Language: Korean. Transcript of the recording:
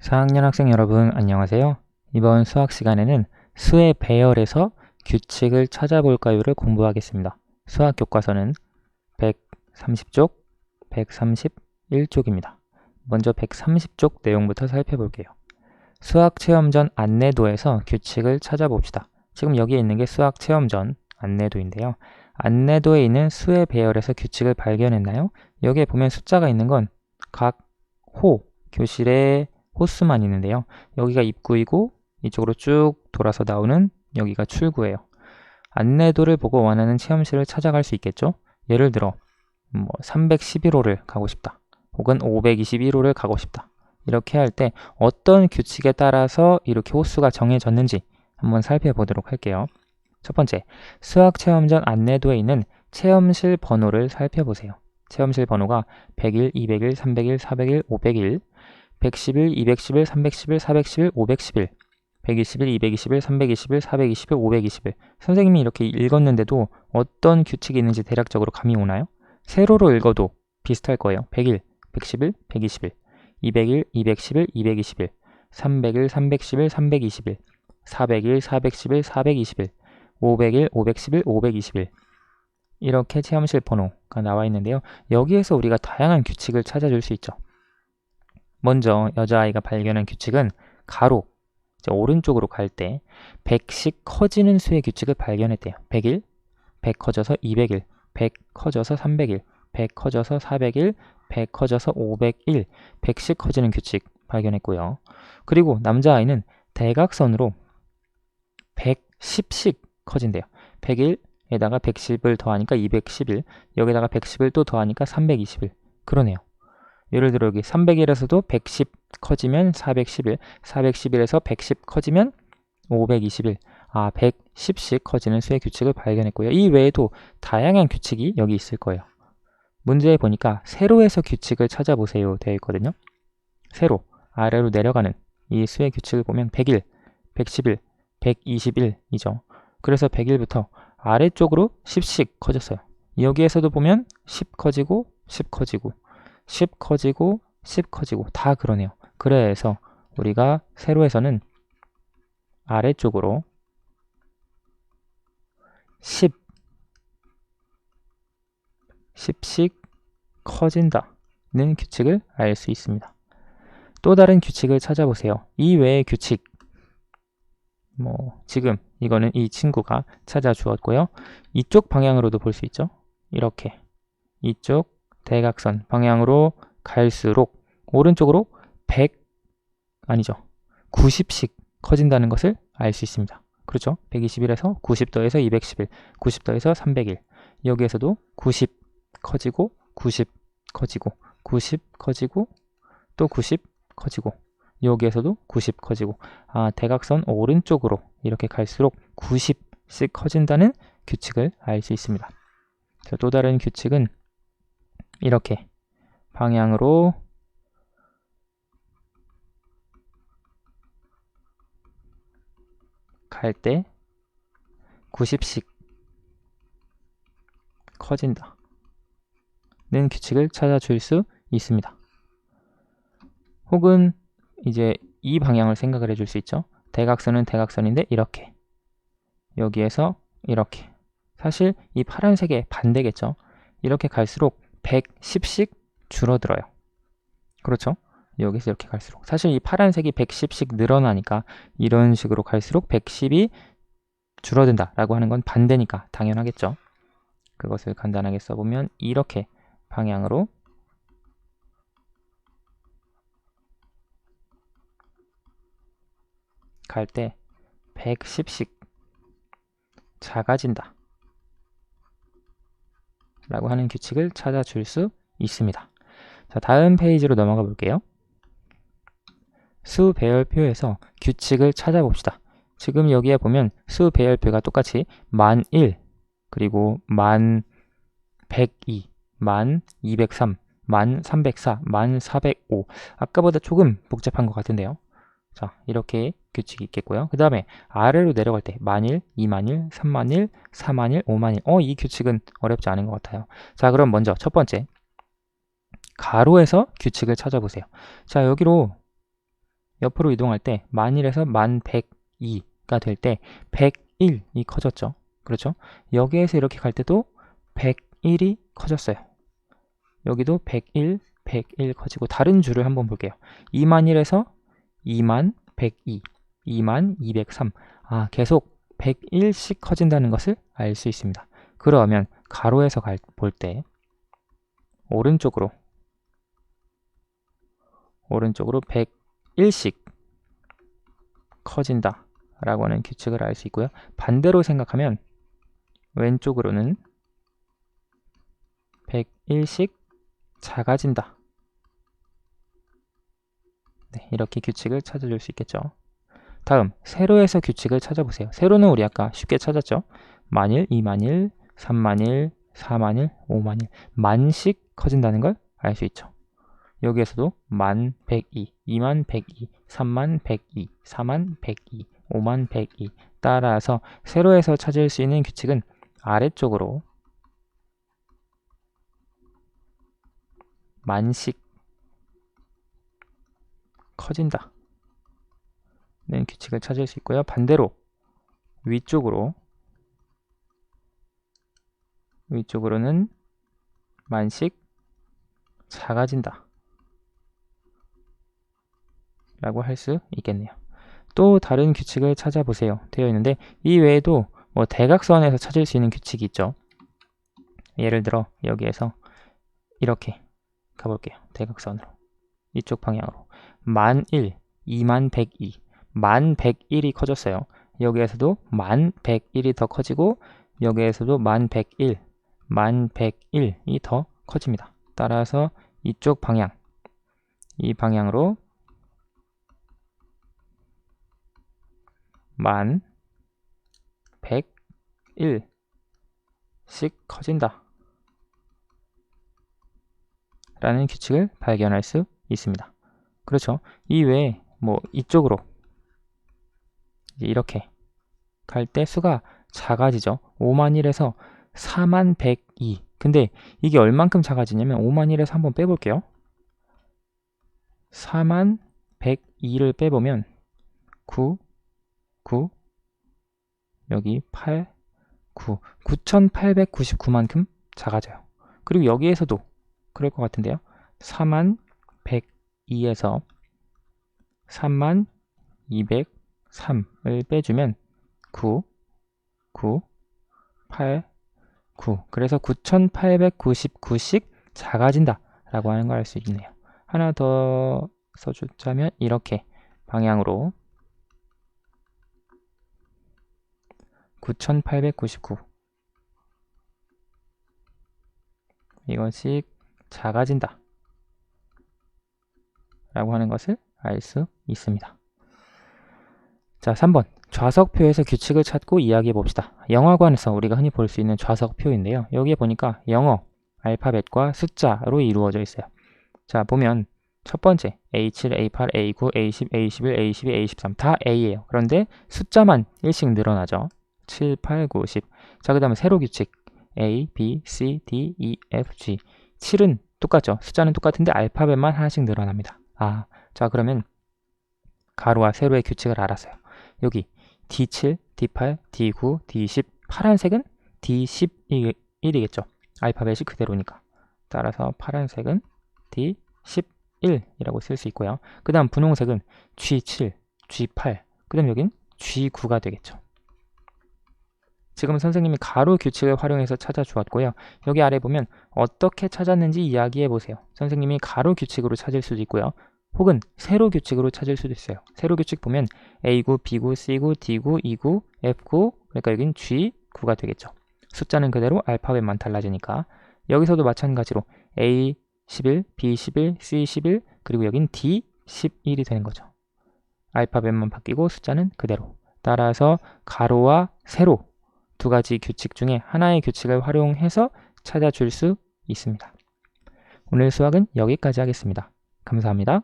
4학년 학생 여러분 안녕하세요. 이번 수학 시간에는 수의 배열에서 규칙을 찾아볼까요를 공부하겠습니다. 수학 교과서는 130쪽, 131쪽입니다. 먼저 130쪽 내용부터 살펴볼게요. 수학 체험전 안내도에서 규칙을 찾아봅시다. 지금 여기에 있는 게 수학 체험전 안내도인데요. 안내도에 있는 수의 배열에서 규칙을 발견했나요? 여기에 보면 숫자가 있는 건 각 호, 교실의 호수만 있는데요. 여기가 입구이고 이쪽으로 쭉 돌아서 나오는 여기가 출구예요. 안내도를 보고 원하는 체험실을 찾아갈 수 있겠죠? 예를 들어 뭐 311호를 가고 싶다. 혹은 521호를 가고 싶다. 이렇게 할 때 어떤 규칙에 따라서 이렇게 호수가 정해졌는지 한번 살펴보도록 할게요. 첫 번째, 수학 체험 전 안내도에 있는 체험실 번호를 살펴보세요. 체험실 번호가 100일, 200일, 300 111, 211, 311, 411, 511, 121, 221, 321, 421, 521. 선생님이 이렇게 읽었는데도 어떤 규칙이 있는지 대략적으로 감이 오나요? 세로로 읽어도 비슷할 거예요. 100일, 111, 121, 200일, 211, 221, 300일, 311, 321, 400일, 411, 421, 500일, 511, 521. 이렇게 체험실 번호가 나와 있는데요. 여기에서 우리가 다양한 규칙을 찾아줄 수 있죠. 먼저 여자아이가 발견한 규칙은 가로, 오른쪽으로 갈 때 100씩 커지는 수의 규칙을 발견했대요. 100일, 100 커져서 200일, 100 커져서 300일, 100 커져서 400일, 100 커져서 501, 100씩 커지는 규칙 발견했고요. 그리고 남자아이는 대각선으로 110씩 커진대요. 100일에다가 110을 더하니까 211, 여기다가 110을 또 더하니까 321. 그러네요. 예를 들어 여기 300일에서도 110 커지면 411, 411에서 110 커지면 521. 아, 110씩 커지는 수의 규칙을 발견했고요. 이 외에도 다양한 규칙이 여기 있을 거예요. 문제에 보니까 세로에서 규칙을 찾아보세요 되어 있거든요. 세로, 아래로 내려가는 이 수의 규칙을 보면 100일, 110일, 121이죠. 그래서 100일부터 아래쪽으로 10씩 커졌어요. 여기에서도 보면 10 커지고 10 커지고 10 커지고 10 커지고 다 그러네요. 그래서 우리가 세로에서는 아래쪽으로 10 10씩 커진다는 규칙을 알 수 있습니다. 또 다른 규칙을 찾아보세요. 이 외의 규칙 뭐 지금 이거는 이 친구가 찾아주었고요. 이쪽 방향으로도 볼 수 있죠. 이렇게 이쪽 대각선 방향으로 갈수록 오른쪽으로 100 아니죠. 90씩 커진다는 것을 알 수 있습니다. 그렇죠? 121에서 90 더해서 211, 90 더해서 301. 여기에서도 90 커지고 90 커지고 90 커지고 또 90 커지고 여기에서도 90 커지고 아 대각선 오른쪽으로 이렇게 갈수록 90씩 커진다는 규칙을 알 수 있습니다. 또 다른 규칙은 이렇게 방향으로 갈 때 90씩 커진다. 는 규칙을 찾아줄 수 있습니다. 혹은 이제 이 방향을 생각을 해줄 수 있죠. 대각선은 대각선인데 이렇게 여기에서 이렇게 사실 이 파란색의 반대겠죠. 이렇게 갈수록 110씩 줄어들어요. 그렇죠? 여기서 이렇게 갈수록 사실 이 파란색이 110씩 늘어나니까 이런 식으로 갈수록 110이 줄어든다 라고 하는 건 반대니까 당연하겠죠. 그것을 간단하게 써보면 이렇게 방향으로 갈 때 110씩 작아진다. 라고 하는 규칙을 찾아줄 수 있습니다. 자, 다음 페이지로 넘어가 볼게요. 수 배열표에서 규칙을 찾아봅시다. 지금 여기에 보면 수 배열표가 똑같이 만 1, 그리고 만 102, 만 203, 만 304, 만 405. 아까보다 조금 복잡한 것 같은데요. 자, 이렇게 규칙이 있겠고요. 그 다음에 아래로 내려갈 때 만일, 2만일, 3만일, 4만일, 5만일. 어, 이 규칙은 어렵지 않은 것 같아요. 자, 그럼 먼저 첫 번째. 가로에서 규칙을 찾아보세요. 자, 여기로 옆으로 이동할 때 만일에서 만 102가 될 때 101이 커졌죠. 그렇죠? 여기에서 이렇게 갈 때도 101이 커졌어요. 여기도 101, 101 커지고 다른 줄을 한번 볼게요. 2만 1에서 2만 102, 2만 203. 아, 계속 101씩 커진다는 것을 알 수 있습니다. 그러면 가로에서 볼 때 오른쪽으로 오른쪽으로 101씩 커진다 라고 하는 규칙을 알 수 있고요. 반대로 생각하면 왼쪽으로는 101씩 작아진다. 네, 이렇게 규칙을 찾아줄 수 있겠죠. 다음, 세로에서 규칙을 찾아보세요. 세로는 우리 아까 쉽게 찾았죠. 만일, 2만일, 3만일, 4만일, 5만일, 만씩 커진다는 걸 알 수 있죠. 여기에서도 만 102, 2만 102, 3만 102, 4만 102, 5만 102 따라서 세로에서 찾을 수 있는 규칙은 아래쪽으로 만씩 커진다. 는 규칙을 찾을 수 있고요. 반대로 위쪽으로 위쪽으로는 만씩 작아진다. 라고 할 수 있겠네요. 또 다른 규칙을 찾아보세요. 되어 있는데 이 외에도 뭐 대각선에서 찾을 수 있는 규칙이 있죠. 예를 들어 여기에서 이렇게 가볼게요. 대각선으로. 이쪽 방향으로. 만 1, 2만 102, 만 101이 커졌어요. 여기에서도 만 101이 더 커지고 여기에서도 만 101, 만 101이 더 커집니다. 따라서 이쪽 방향, 이 방향으로 만 101씩 커진다. 라는 규칙을 발견할 수 있습니다. 그렇죠. 이 외에 뭐 이쪽으로 이렇게 갈 때 수가 작아지죠. 5만 1에서 4만 102. 근데 이게 얼만큼 작아지냐면 5만 1에서 한번 빼볼게요. 4만 102를 빼보면 9, 9, 여기 8, 9, 9,899만큼 작아져요. 그리고 여기에서도 그럴 것 같은데요. 4만 102에서 3만 203을 빼주면 9, 9, 8, 9. 그래서 9,899씩 작아진다 라고 하는 걸 알 수 있네요. 하나 더 써주자면 이렇게 방향으로 9899 이것이 작아진다 라고 하는 것을 알 수 있습니다. 자, 3번 좌석표에서 규칙을 찾고 이야기해 봅시다. 영화관에서 우리가 흔히 볼 수 있는 좌석표인데요. 여기에 보니까 영어, 알파벳과 숫자로 이루어져 있어요. 자, 보면 첫 번째 A7, A8, A9, A10, A11, A12, A13 다 A예요. 그런데 숫자만 1씩 늘어나죠. 7, 8, 9, 10. 자, 그 다음에 세로 규칙 A, B, C, D, E, F, G 7은 똑같죠. 숫자는 똑같은데 알파벳만 하나씩 늘어납니다. 아, 자 그러면 가로와 세로의 규칙을 알았어요. 여기 D7, D8, D9, D10 파란색은 D11이겠죠. 알파벳이 그대로니까. 따라서 파란색은 D11이라고 쓸 수 있고요. 그 다음 분홍색은 G7, G8, 그 다음 여긴 G9가 되겠죠. 지금 선생님이 가로 규칙을 활용해서 찾아주었고요. 여기 아래 보면 어떻게 찾았는지 이야기해 보세요. 선생님이 가로 규칙으로 찾을 수도 있고요. 혹은 세로 규칙으로 찾을 수도 있어요. 세로 규칙 보면 A9, B9, C9, D9, E9, F9 그러니까 여긴 G9가 되겠죠. 숫자는 그대로 알파벳만 달라지니까 여기서도 마찬가지로 A11, B11, C11 그리고 여긴 D11이 되는 거죠. 알파벳만 바뀌고 숫자는 그대로 따라서 가로와 세로 두 가지 규칙 중에 하나의 규칙을 활용해서 찾아줄 수 있습니다. 오늘 수학은 여기까지 하겠습니다. 감사합니다.